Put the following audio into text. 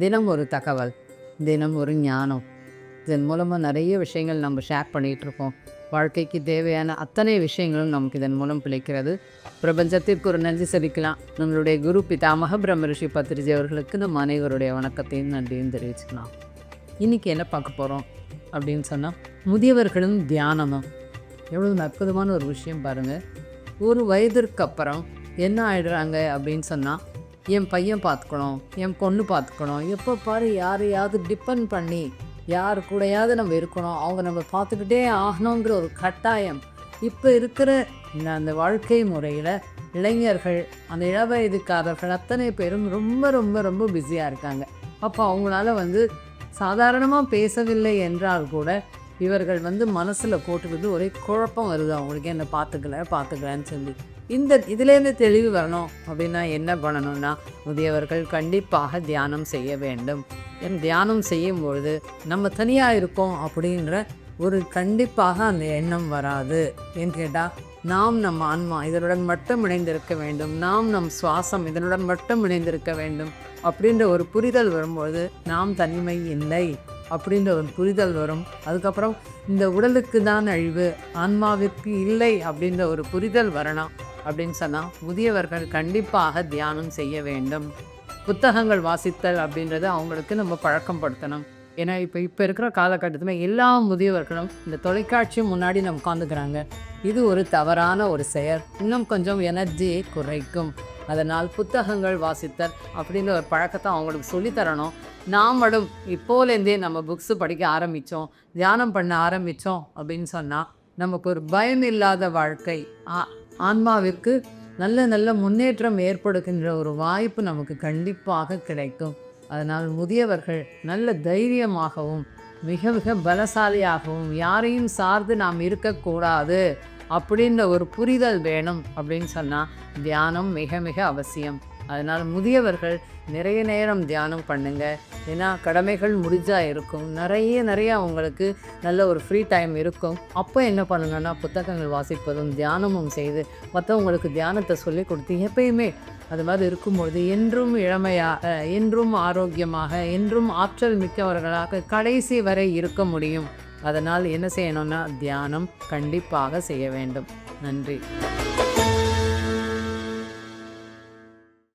தினம் ஒரு தகவல் தினம் ஒரு ஞானம். இதன் மூலமாக நிறைய விஷயங்கள் நம்ம ஷேர் பண்ணிகிட்ருக்கோம். வாழ்க்கைக்கு தேவையான அத்தனை விஷயங்களும் நமக்கு இதன் மூலம் பிழைக்கிறது. பிரபஞ்சத்திற்கு ஒரு நன்றி செலுத்தலாம் நம்மளுடைய குரு பிதாமக பிரம்மரிஷி பத்திரிஜி அவர்களுக்கு நம் அனைவருடைய வணக்கத்தையும் நன்றியும் தெரிவிச்சுக்கலாம். இன்றைக்கி என்ன பார்க்க போகிறோம் அப்படின்னு சொன்னால் முதியவர்களும் தியானமும். எவ்வளோ அற்புதமான ஒரு விஷயம் பாருங்கள் ஒரு வயதிற்கு அப்புறம் என்ன ஆயிடுறாங்க அப்படின்னு சொன்னால் என் பையன் பார்த்துக்கணும் என் பொண்ணு பார்த்துக்கணும். எப்போ பாரு யாரையாவது டிபெண்ட் பண்ணி யார் கூடயாவது நம்ம இருக்கணும் அவங்க நம்ம பார்த்துக்கிட்டே ஆகணுங்கிற ஒரு கட்டாயம். இப்போ இருக்கிற இந்த அந்த வாழ்க்கை முறையில் இளைஞர்கள் அந்த இளவயதுக்காரர்கள் அத்தனை பேரும் ரொம்ப ரொம்ப ரொம்ப பிஸியாக இருக்காங்க. அப்போ அவங்களால வந்து சாதாரணமாக பேசவில்லை என்றால் கூட இவர்கள் வந்து மனசில் போட்டுக்கிட்டு ஒரே குழப்பம் வருது. அவங்களுக்கு என்ன பார்த்துக்கல பார்த்துக்கலன்னு சொல்லி. இந்த இதுலேருந்து தெளிவு வரணும். அப்படின்னா என்ன பண்ணணும்னா முதியவர்கள் கண்டிப்பாக தியானம் செய்ய வேண்டும். தியானம் செய்யும் பொழுது நம்ம தனியாக இருக்கோம் அப்படின்ற ஒரு கண்டிப்பாக அந்த எண்ணம் வராது. ஏன்னு கேட்டால் நாம் நம் ஆன்மா இதனுடன் மட்டும் இணைந்திருக்க வேண்டும். நாம் நம் சுவாசம் இதனுடன் மட்டும் இணைந்திருக்க வேண்டும். அப்படின்ற ஒரு புரிதல் வரும்பொழுது நாம் தனிமை இல்லை அப்படின்ற ஒரு புரிதல் வரும். அதுக்கப்புறம் இந்த உடலுக்கு தான் அழிவு ஆன்மாவிற்கு இல்லை அப்படின்ற ஒரு புரிதல் வரணும். அப்படின்னு சொன்னால் முதியவர்கள் கண்டிப்பாக தியானம் செய்ய வேண்டும். புத்தகங்கள் வாசித்தல் அப்படின்றத அவங்களுக்கு நம்ம பழக்கப்படுத்தணும். ஏன்னா இப்போ இப்போ இருக்கிற காலகட்டத்தில் எல்லா முதியவர்களும் இந்த தொலைக்காட்சி முன்னாடி நம்ம உட்காந்துக்கிறாங்க இது ஒரு தவறான ஒரு செயல். இன்னும் கொஞ்சம் எனர்ஜியை குறைக்கும். அதனால் புத்தகங்கள் வாசித்தல் அப்படின்ற ஒரு பழக்கத்தை அவங்களுக்கு சொல்லித்தரணும். நாமளும் இப்போலேருந்தே நம்ம புக்ஸு படிக்க ஆரம்பித்தோம் தியானம் பண்ண ஆரம்பித்தோம் அப்படின்னு சொன்னால் நமக்கு ஒரு பயம் இல்லாத வாழ்க்கை ஆன்மாவிற்கு நல்ல நல்ல முன்னேற்றம் ஏற்படுகின்ற ஒரு வாய்ப்பு நமக்கு கண்டிப்பாக கிடைக்கும். அதனால் முதியவர்கள் நல்ல தைரியமாகவும் மிக மிக பலசாலியாகவும் யாரையும் சார்ந்து நாம் இருக்கக்கூடாது அப்படின்ற ஒரு புரிதல் வேணும் அப்படின்னு சொன்னால் தியானம் மிக மிக அவசியம். அதனால் முதியவர்கள் நிறைய நேரம் தியானம் பண்ணுங்க. ஏன்னா கடமைகள் முடிஞ்சா இருக்கும். நிறைய நிறைய அவங்களுக்கு நல்ல ஒரு ஃப்ரீ டைம் இருக்கும். அப்போ என்ன பண்ணுங்கன்னா புத்தகங்கள் வாசிப்பதும் தியானமும் செய்து மற்றவங்களுக்கு தியானத்தை சொல்லி கொடுத்து எப்பயுமே அது மாதிரி இருக்கும்பொழுது என்றும் இளமையாக என்றும் ஆரோக்கியமாக என்றும் ஆற்றல் மிக்கவர்களாக கடைசி வரை இருக்க முடியும். அதனால் என்ன செய்யணும்னா தியானம் கண்டிப்பாக செய்ய வேண்டும். நன்றி.